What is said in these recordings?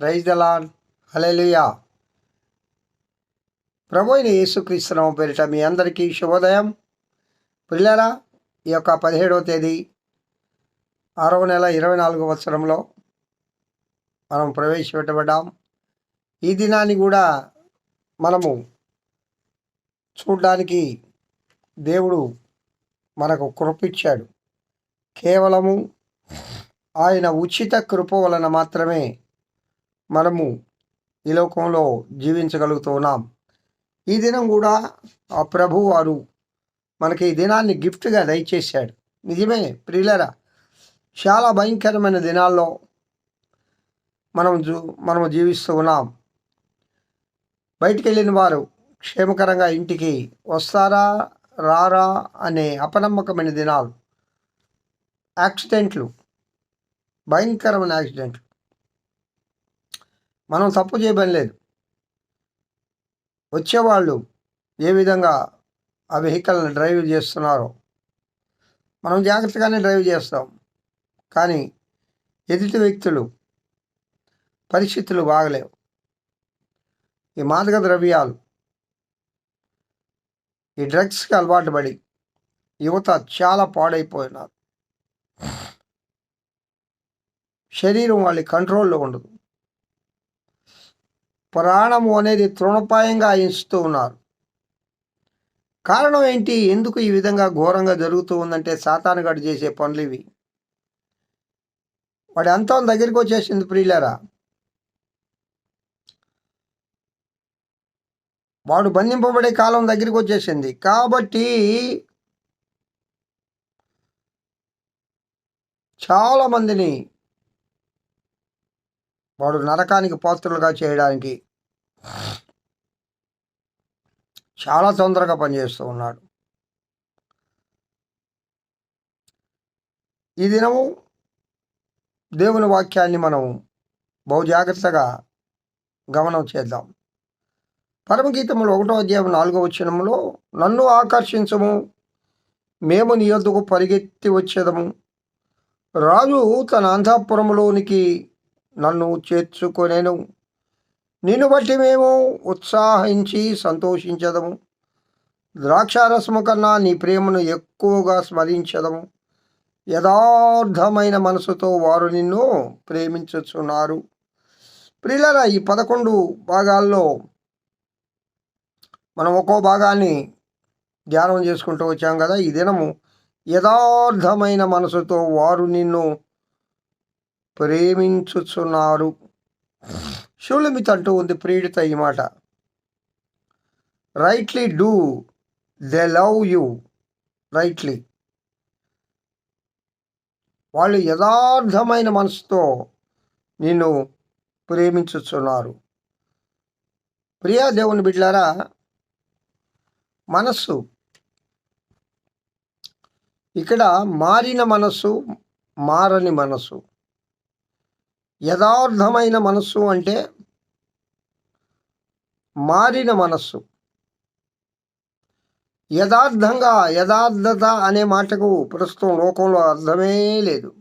Praise దలాన్ hallelujah ప్రభు అయిన యేసుక్రీస్తునామ పేరిట మీ అందరికీ శుభోదయం. పిల్లరా ఈ యొక్క పదిహేడవ తేదీ ఆరవ నెల ఇరవై నాలుగవ సంవత్సరంలో మనం ప్రవేశపెట్టబడ్డాం. ఈ దినాన్ని కూడా మనము చూడడానికి దేవుడు మనకు కృపిచ్చాడు. కేవలము ఆయన ఉచిత కృప వలన మాత్రమే మనము ఈ లోకంలో జీవించగలుగుతూ ఉన్నాం ఈ దినం కూడా ఆ ప్రభు వారు మనకి ఈ దినాన్ని గిఫ్ట్గా దయచేశాడు. నిజమే ప్రియులరా చాలా భయంకరమైన దినాల్లో మనం జూ మనము జీవిస్తూ ఉన్నాం. బయటికి వెళ్ళిన వారు క్షేమకరంగా ఇంటికి వస్తారా రారా అనే అపనమ్మకమైన దినాలు. యాక్సిడెంట్లు భయంకరమైన యాక్సిడెంట్లు. మనం తప్పు చేయబని లేదు. వచ్చేవాళ్ళు ఏ విధంగా ఆ వెహికల్ని డ్రైవ్ చేస్తున్నారో మనం జాగ్రత్తగానే డ్రైవ్ చేస్తాం. కానీ ఎదుటి వ్యక్తులు పరిస్థితులు బాగలేవు. ఈ మాదక ద్రవ్యాలు ఈ డ్రగ్స్కి అలవాటు పడి యువత చాలా పాడైపోయినారు. శరీరం వాళ్ళ కంట్రోల్లో ఉండదు. ప్రాణము అనేది తృణపాయంగా ఎంచుతూ ఉన్నారు. కారణం ఏంటి? ఎందుకు ఈ విధంగా ఘోరంగా జరుగుతూ ఉందంటే సాతానుగాడు చేసే పనులు ఇవి. వాడి అంతం దగ్గరికి వచ్చేసింది ప్రియులరా. వాడు బంధింపబడే కాలం దగ్గరికి వచ్చేసింది. కాబట్టి చాలా మందిని వాడు నరకానికి పాత్రలుగా చేయడానికి చాలా తొందరగా పనిచేస్తూ ఉన్నాడు. ఈ దినము దేవుని వాక్యాన్ని మనం బహు జాగ్రత్తగా గమనం చేద్దాం. పరమగీతములు ఒకటో అధ్యాయం నాలుగో వచ్చినములో నన్ను ఆకర్షించము మేము నీ యొద్దకు పరిగెత్తి వచ్చేదము. రాజు తన అంతఃపురములోనికి నన్ను చేర్చుకొనేను. నిన్ను బట్టి మేము ఉత్సాహించి సంతోషించదము. ద్రాక్షారసము కన్నా నీ ప్రేమను ఎక్కువగా స్మరించదము. యథార్థమైన మనసుతో వారు నిన్ను ప్రేమించుచున్నారు. ప్రియులరా ఈ పదకొండు భాగాల్లో మనం ఒక్కో భాగాన్ని ధ్యానం చేసుకుంటూ వచ్చాం కదా. ఈ దినము యథార్థమైన మనసుతో వారు నిన్ను ప్రేమించుచున్నారు. షూలమిత్ అంటూ ఉంది ప్రియుడితో ఈ మాట. Rightly do they love you rightly వాళ్ళు యథార్థమైన మనసుతో నిన్ను ప్రేమించుచున్నారు. ప్రియా దేవుని బిడ్లారా మనస్సు. ఇక్కడ మారిన మనస్సు మారని మనస్సు. యథార్థమైన మనస్సు అంటే మారిన మనస్సు. యథార్థంగా యథార్థత అనే మాటకు ప్రస్తుతం లోకంలో అర్థమే లేదు.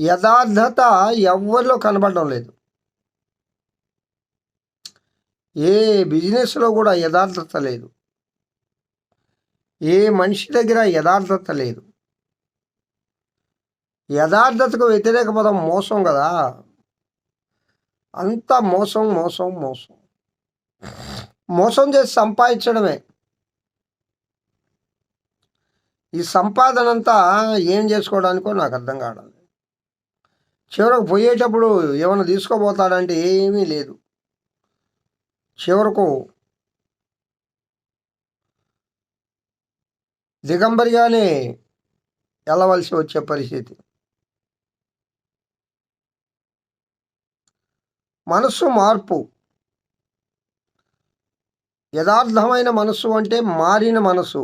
యథార్థత ఎవరిలో కనబడడం లేదు. ఏ బిజినెస్లో కూడా యథార్థత లేదు. ఏ మనిషి దగ్గర యథార్థత లేదు. యథార్థతకు వ్యతిరేక పదం మోసం కదా. అంత మోసం మోసం మోసం. మోసం చేసి సంపాదించడమే. ఈ సంపాదన అంతా ఏం చేసుకోవడానికో నాకు అర్థం కావడం చివరకు పోయేటప్పుడు ఏమైనా తీసుకోబోతాడంటే ఏమీ లేదు. చివరకు దిగంబరిగానే వెళ్ళవలసి వచ్చే పరిస్థితి. మనస్సు మార్పు. యథార్థమైన మనస్సు అంటే మారిన మనసు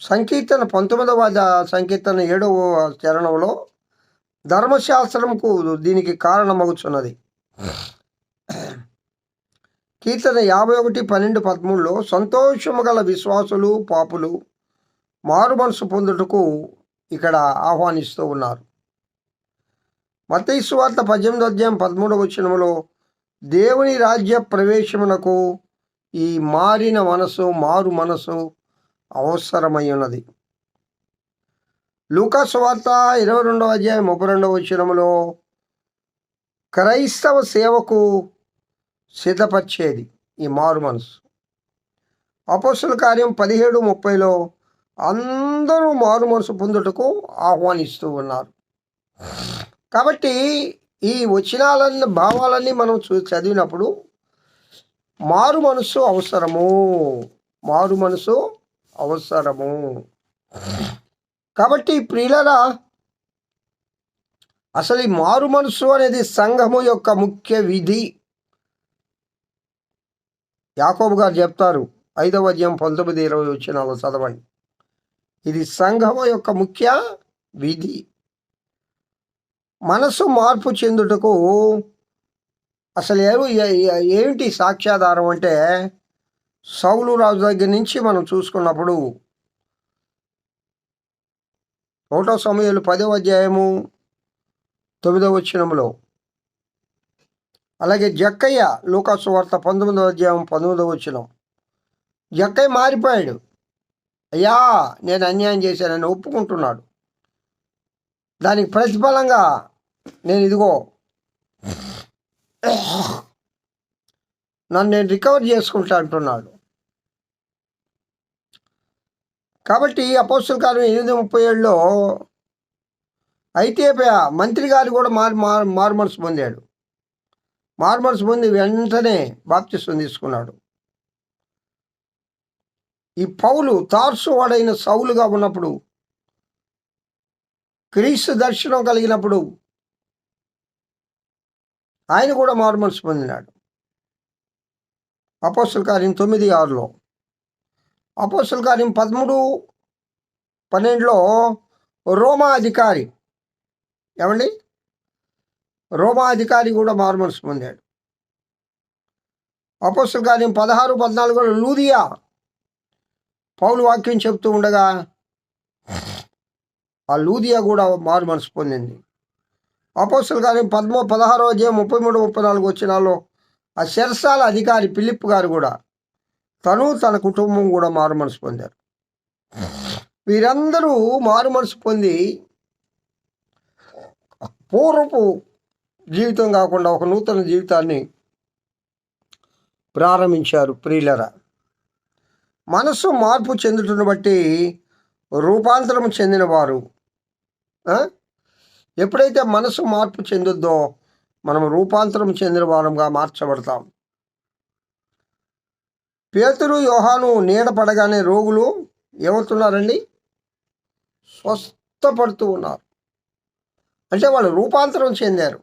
సంకీర్తన పంతొమ్మిదవ సంకీర్తన ఏడవ చరణంలో ధర్మశాస్త్రంకు దీనికి కారణమవుతున్నది కీర్తన యాభై ఒకటి పన్నెండు పదమూడులో సంతోషము గల విశ్వాసులు పాపులు మారు మనసు పొందుటకు ఇక్కడ ఆహ్వానిస్తూ ఉన్నారు. మతైసు వార్త పద్దెనిమిది అధ్యాయం పదమూడవ వచనములో దేవుని రాజ్య ప్రవేశమునకు ఈ మారిన మనసు మారు మనసు అవసరమై ఉన్నది. లూకాసువార్త ఇరవై రెండవ అధ్యాయం ముప్పై రెండవ వచనములో క్రైస్తవ సేవకు సిద్ధపరిచేది ఈ మారు మనసు. అపోసుల కార్యం పదిహేడు ముప్పైలో అందరూ మారు మనసు పొందుటకు ఆహ్వానిస్తూ ఉన్నారు. కాబట్టి ఈ వచనాలన్నీ భావాలన్నీ మనం చూ చదివినప్పుడు మారు మనసు అవసరము. మారు మనసు అవసరము. కాబట్టి ప్రియులరా అసలు ఈ మారు మనసు అనేది సంఘము యొక్క ముఖ్య విధి. యాకోబు గారు చెప్తారు ఐదవ అధ్యాయం పంతొమ్మిది ఇరవై వచ్చినాలో చదవండి. ఇది సంఘము యొక్క ముఖ్య విధి. మనసు మార్పు చెందుటకు అసలు ఏమి ఏ- ఏమిటి సాక్ష్యాధారం అంటే సౌలు రాజు దగ్గర నుంచి మనం చూసుకున్నప్పుడు ఒకటో సమయాలు పదవ అధ్యాయము తొమ్మిదవ వచ్చినములో అలాగే జక్కయ్య లూకాసు వార్త పంతొమ్మిదవ అధ్యాయం పంతొమ్మిదవ వచ్చినం జక్కయ్య మారిపోయాడు. అయ్యా నేను అన్యాయం చేశానని ఒప్పుకుంటున్నాడు. దానికి ప్రతిఫలంగా నేను ఇదిగో. నన్ను నేను రికవర్ చేసుకుంటా అంటున్నాడు. కాబట్టి అపోస్తుల కాలం ఎనిమిది ముప్పై ఏడులో అయితే మంత్రి గారు కూడా మారు మారు మారు మనసు పొందాడు. మారు మనసు పొంది వెంటనే బాప్తిస్వం తీసుకున్నాడు. ఈ పౌలు తార్సు వాడైన సౌలుగా ఉన్నప్పుడు క్రీస్తు దర్శనం కలిగినప్పుడు ఆయన కూడా మారు మనసు పొందినాడు. అపోసల కార్యం తొమ్మిది ఆరులో. అపోసల కార్యం పదమూడు పన్నెండులో రోమా అధికారి ఏమండి రోమా అధికారి కూడా మారు మనసు పొందాడు. అపోసల కార్యం పదహారు పద్నాలుగులో లూదియా పౌలు వాక్యం చెప్తూ ఉండగా ఆ లూదియా కూడా మారు మనసు పొందింది. అపోస్తుల కానీ పదమూ పదహారో అధ్యాయం ముప్పై మూడు ముప్పై నాలుగు వచ్చినాల్లో ఆ శరసాల అధికారి పిలిప్ గారు కూడా తను తన కుటుంబం కూడా మారు మనసు పొందారు. వీరందరూ మారు మనసు పొంది పూర్వపు జీవితం కాకుండా ఒక నూతన జీవితాన్ని ప్రారంభించారు ప్రియులర. మనసు మార్పు చెందుటను బట్టి రూపాంతరం చెందినవారు ఎప్పుడైతే మనసు మార్పు చెందుద్దో మనం రూపాంతరం చెందిన వారంగా మార్చబడతాం. పేతురు యోహాను నీడ పడగానే రోగులు ఏమవుతున్నారండి? స్వస్థపడుతూ ఉన్నారు. అంటే వాళ్ళు రూపాంతరం చెందారు.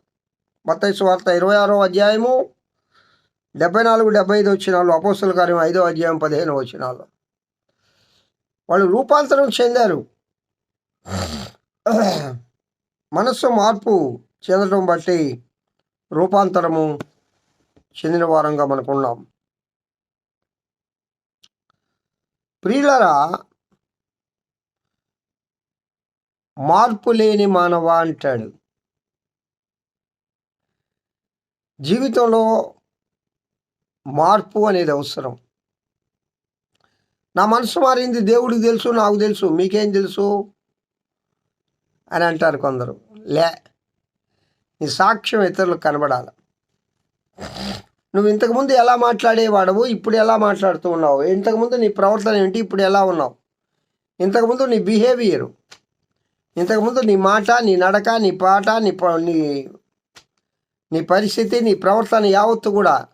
మత్తయి వార్త ఇరవై ఆరో అధ్యాయము డెబ్బై నాలుగు డెబ్బై ఐదు వచ్చినాలు అపోస్తుల కార్యం ఐదో అధ్యాయం పదిహేను వచ్చినాలు వాళ్ళు రూపాంతరం చెందారు. మనస్సు మార్పు చెందడం బట్టి రూపాంతరము చెందిన వారంగా మనకున్నాం. ప్రియులరా మార్పు లేని మానవ అంటాడు. జీవితంలో మార్పు అనేది అవసరం. నా మనసు మారింది దేవుడికి తెలుసు నాకు తెలుసు మీకేం తెలుసు? అని అంటారు కొందరు. లే నీ సాక్ష్యం ఇతరులకు కనబడాలి. నువ్వు ఇంతకుముందు ఎలా మాట్లాడేవాడవు ఇప్పుడు ఎలా మాట్లాడుతూ ఉన్నావు? ఇంతకుముందు నీ ప్రవర్తన ఏంటి ఇప్పుడు ఎలా ఉన్నావు? ఇంతకుముందు నీ బిహేవియరు ఇంతకుముందు నీ మాట నీ నడక నీ పాట నీ ప- నీ నీ పరిస్థితి నీ ప్రవర్తన యావత్తు కూడా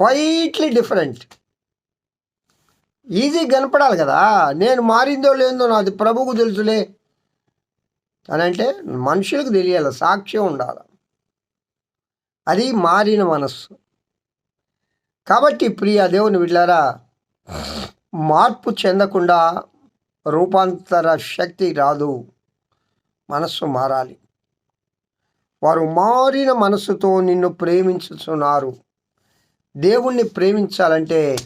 క్వైట్లీ డిఫరెంట్ ఈజీ కనపడాలి కదా. నేను మారిందో లేదో నాది ప్రభువుకు తెలుసులే. అని అంటే మనుషులకు తెలియాలి సాక్ష్యం ఉండాలి. అది మారిన మనస్సు. కాబట్టి ప్రియ దేవుని వీళ్ళారా మార్పు చెందకుండా రూపాంతర శక్తి రాదు. మనస్సు మారాలి. వారు మారిన మనస్సుతో నిన్ను ప్రేమించుతున్నారు దేవుణ్ణి ప్రేమించాలంటే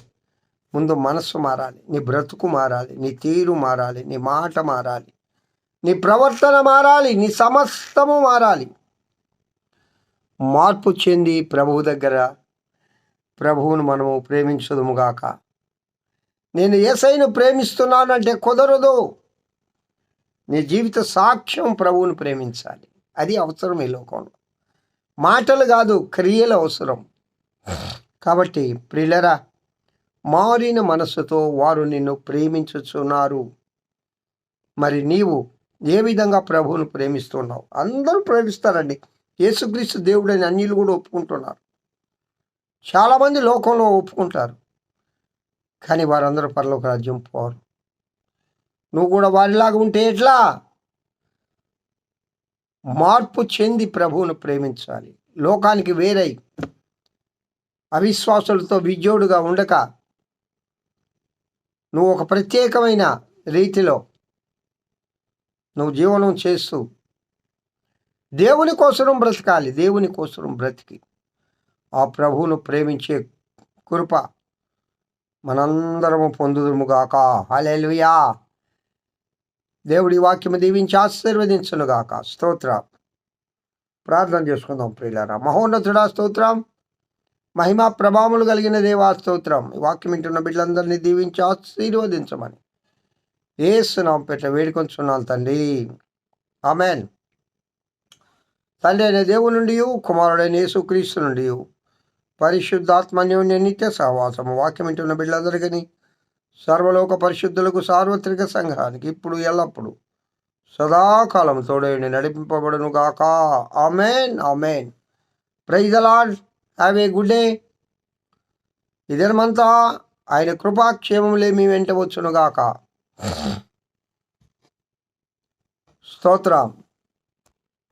ముందు మనస్సు మారాలి నీ బ్రతుకు మారాలి నీ తీరు మారాలి నీ మాట మారాలి నీ ప్రవర్తన మారాలి నీ సమస్తము మారాలి. మార్పు చెంది ప్రభువు దగ్గర ప్రభువును మనము ప్రేమించదుముగాక నేను ఏసైను ప్రేమిస్తున్నానంటే కుదరదు. నీ జీవిత సాక్ష్యం ప్రభువును ప్రేమించాలి. అది అవసరం ఈ లోకంలో. మాటలు కాదు క్రియలు అవసరం. కాబట్టి ప్రిలరా మారిన మనస్సుతో వారు నిన్ను ప్రేమించుచున్నారు. మరి నీవు ఏ విధంగా ప్రభువును ప్రేమిస్తున్నావు? అందరూ ప్రేమిస్తారండి. యేసుక్రీస్తు దేవుడని అన్యులు కూడా ఒప్పుకుంటున్నారు. చాలామంది లోకంలో ఒప్పుకుంటారు. కానీ వారందరూ పరలోక రాజ్యం పోరు. నువ్వు కూడా వారిలాగా ఉంటే ఎట్లా? మార్పు చెంది ప్రభువును ప్రేమించాలి. లోకానికి వేరై అవిశ్వాసులతో విజోడుగా ఉండక నువ్వు ఒక ప్రత్యేకమైన రీతిలో నువ్వు జీవనం చేస్తూ దేవుని కోసరం బ్రతకాలి దేవుని కోసరం బ్రతికి. ఆ ప్రభువును ప్రేమించే కృప మనందరము పొందుదుముగాక హలెలుయా దేవుడి వాక్యము దీవించి ఆశీర్వదించునుగాక. స్తోత్ర. ప్రార్థన చేసుకుందాం ప్రియులారా. మహోన్నతుడా స్తోత్రం. మహిమా ప్రభావములు కలిగిన దేవా స్తోత్రం. ఈ వాక్యం వింటున్న బిడ్డలందరినీ దీవించి ఆశీర్వదించమని. ఏసునాం పెట్ట వేడుకొంచున్నాను తండ్రి. ఆమెన్. తండ్రి అయిన దేవుడి నుండి కుమారుడైన యేసుక్రీస్తు నుండి పరిశుద్ధాత్మన్యోన్య నిత్య సహవాసము. వాక్యం వింటున్న బిడ్డలందరికీ సర్వలోక పరిశుద్ధులకు సార్వత్రిక సంఘానికి ఇప్పుడు ఎల్లప్పుడు సదాకాలం తోడేని నడిపింపబడును గాక amen amen. Praise the Lord have a good. Day ఇదనమంతా ఆయన కృపాక్షేమములే మీ వెంట వచ్చును గాక స్తోత్రం.